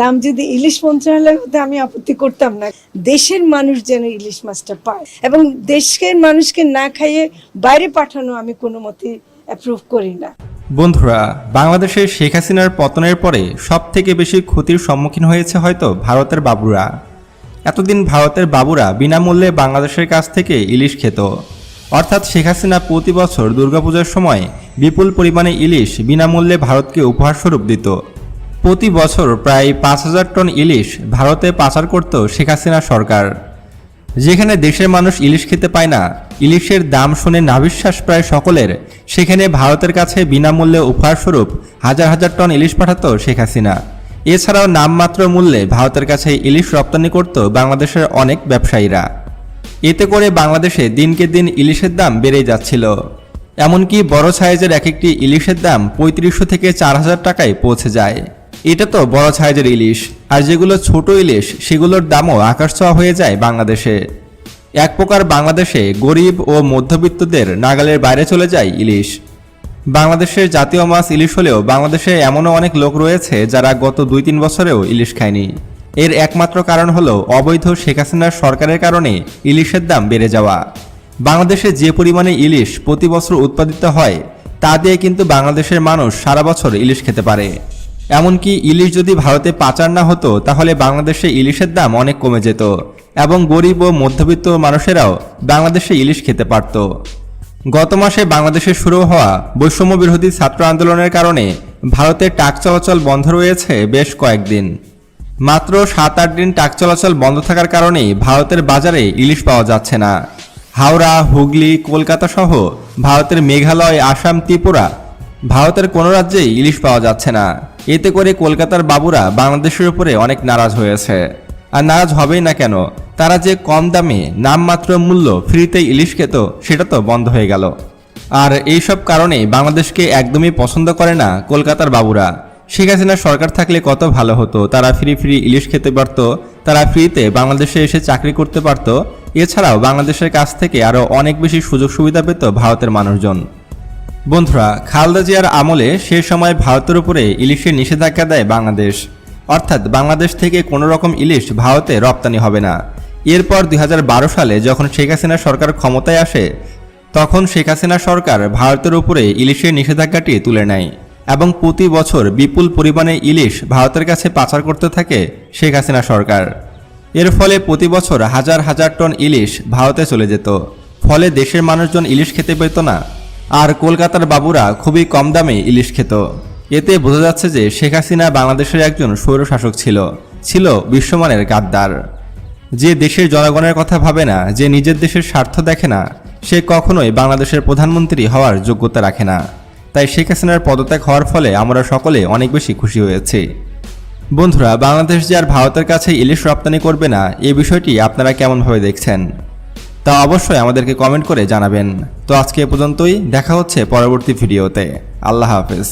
নাম যদি ইলিশ মন্ত্রণালয় হতে আমি আপত্তি করতাম না, দেশের মানুষ যেন ইলিশ মাছটা পায় এবং দেশের মানুষকে না খাইয়ে বাইরে পাঠানো আমি কোনো মতে অ্যাপ্রুভ করি না। বন্ধুরা, বাংলাদেশের শেখ হাসিনার পতনের পরে সব থেকে বেশি ক্ষতির সম্মুখীন হয়েছে হয়তো ভারতের বাবুরা। এতদিন ভারতের বাবুরা বিনামূল্যে বাংলাদেশের কাছ থেকে ইলিশ খেত। অর্থাৎ শেখ হাসিনা প্রতি বছর দুর্গাপূজার সময় বিপুল পরিমাণে ইলিশ বিনামূল্যে ভারতকে উপহারস্বরূপ দিত। প্রতি বছর প্রায় পাঁচ হাজার টন ইলিশ ভারতে পাচার করত শেখ হাসিনা সরকার। যেখানে দেশের মানুষ ইলিশ খেতে পায় না, ইলিশের দাম শুনে নাবিশ্বাস প্রায় সকলের। সেখানে ভারতের কাছে বিনামূল্যে উপহারস্বরূপ হাজার হাজার টন ইলিশ পাঠাতো শেখ হাসিনা। এছাড়াও নামমাত্র মূল্যে ভারতের কাছে ইলিশ রপ্তানি করত বাংলাদেশের অনেক ব্যবসায়ীরা। এতে করে বাংলাদেশে দিনকে দিন ইলিশের দাম বেড়েই যাচ্ছিল। এমনকি বড় সাইজের এক একটি ইলিশের দাম পঁয়ত্রিশশো থেকে চার হাজার টাকায় পৌঁছে যায়। এটা তো বড় সাইজের ইলিশ, আর যেগুলো ছোট ইলিশ, সেগুলোর দামও আকাশ ছোঁয়া হয়ে যায় বাংলাদেশে। এক প্রকার বাংলাদেশে গরিব ও মধ্যবিত্তদের নাগালের বাইরে চলে যায় ইলিশ। বাংলাদেশের জাতীয় মাছ ইলিশ হলেও বাংলাদেশে এমনও অনেক লোক রয়েছে যারা গত দুই তিন বছরেও ইলিশ খায়নি। এর একমাত্র কারণ হলো অবৈধ শেখ হাসিনার সরকারের কারণে ইলিশের দাম বেড়ে যাওয়া। বাংলাদেশে যে পরিমাণে ইলিশ প্রতি বছর উৎপাদিত হয়, তা দিয়ে কিন্তু বাংলাদেশের মানুষ সারা বছর ইলিশ খেতে পারে। এমনকি ইলিশ যদি ভারতে পাচার না হতো, তাহলে বাংলাদেশে ইলিশের দাম অনেক কমে যেত এবং গরিব ও মধ্যবিত্ত মানুষেরাও বাংলাদেশে ইলিশ খেতে পারত। গত মাসে বাংলাদেশে শুরু হওয়া বৈষম্য বিরোধী ছাত্র আন্দোলনের কারণে ভারতে টাক চলাচল বন্ধ রয়েছে বেশ কয়েকদিন। মাত্র সাত আট দিন টাক চলাচল বন্ধ থাকার কারণেই ভারতের বাজারে ইলিশ পাওয়া যাচ্ছে না। হাওড়া, হুগলি, কলকাতা সহ ভারতের মেঘালয়, আসাম, ত্রিপুরা ভারতের কোনো রাজ্যেই ইলিশ পাওয়া যাচ্ছে না। এতে করে কলকাতার বাবুরা বাংলাদেশের উপরে অনেক নারাজ হয়েছে। আর নারাজ হবেই না কেন? তারা যে কম দামে নামমাত্র মূল্য ফ্রিতে ইলিশ খেত, সেটা তো বন্ধ হয়ে গেল। আর এইসব কারণে বাংলাদেশকে একদমই পছন্দ করে না কলকাতার বাবুরা। শেখ হাসিনা সরকার থাকলে কত ভালো হতো, তারা ফ্রি ফ্রি ইলিশ খেতে পারত, তারা ফ্রিতে বাংলাদেশে এসে চাকরি করতে পারত। এছাড়াও বাংলাদেশের কাছ থেকে আরও অনেক বেশি সুযোগ সুবিধা পেত ভারতের মানুষজন। বন্ধুরা, খালদা জিয়ার আমলে সে সময় ভারতের উপরে ইলিশের নিষেধাজ্ঞা দেয় বাংলাদেশ। অর্থাৎ বাংলাদেশ থেকে কোনো রকম ইলিশ ভারতে রপ্তানি হবে না। এরপর দুই হাজার বারো সালে যখন শেখ হাসিনা সরকার ক্ষমতায় আসে, তখন শেখ হাসিনা সরকার ভারতের উপরে ইলিশের নিষেধাজ্ঞাটি তুলে নেয় এবং প্রতি বছর বিপুল পরিমাণে ইলিশ ভারতের কাছে পাচার করতে থাকে শেখ হাসিনা সরকার। এর ফলে প্রতি বছর হাজার হাজার টন ইলিশ ভারতে চলে যেত। ফলে দেশের মানুষজন ইলিশ খেতে পেত না। আর কলকাতার বাবুরা খুবই কম দামে ইলিশ খেত। এতে বোঝা যাচ্ছে যে শেখ হাসিনা বাংলাদেশের একজন স্বৈরশাসক ছিল ছিল বিশ্বমানের গাদ্দার। যে দেশের জনগণের কথা ভাবে না, যে নিজের দেশের স্বার্থ দেখে না, সে কখনোই বাংলাদেশের প্রধানমন্ত্রী হওয়ার যোগ্যতা রাখে না। তাই শেখ হাসিনার পদত্যাগ হওয়ার ফলে আমরা সকলে অনেক বেশি খুশি হয়েছি। বন্ধুরা, বাংলাদেশ যে আর ভারতের কাছে ইলিশ রপ্তানি করবে না, এ বিষয়টি আপনারা কেমনভাবে দেখছেন? তা অবশ্যই আমাদেরকে কমেন্ট করে জানাবেন। তো আজকে এ পর্যন্তই, দেখা হচ্ছে পরবর্তী ভিডিওতে আল্লাহ হাফেজ।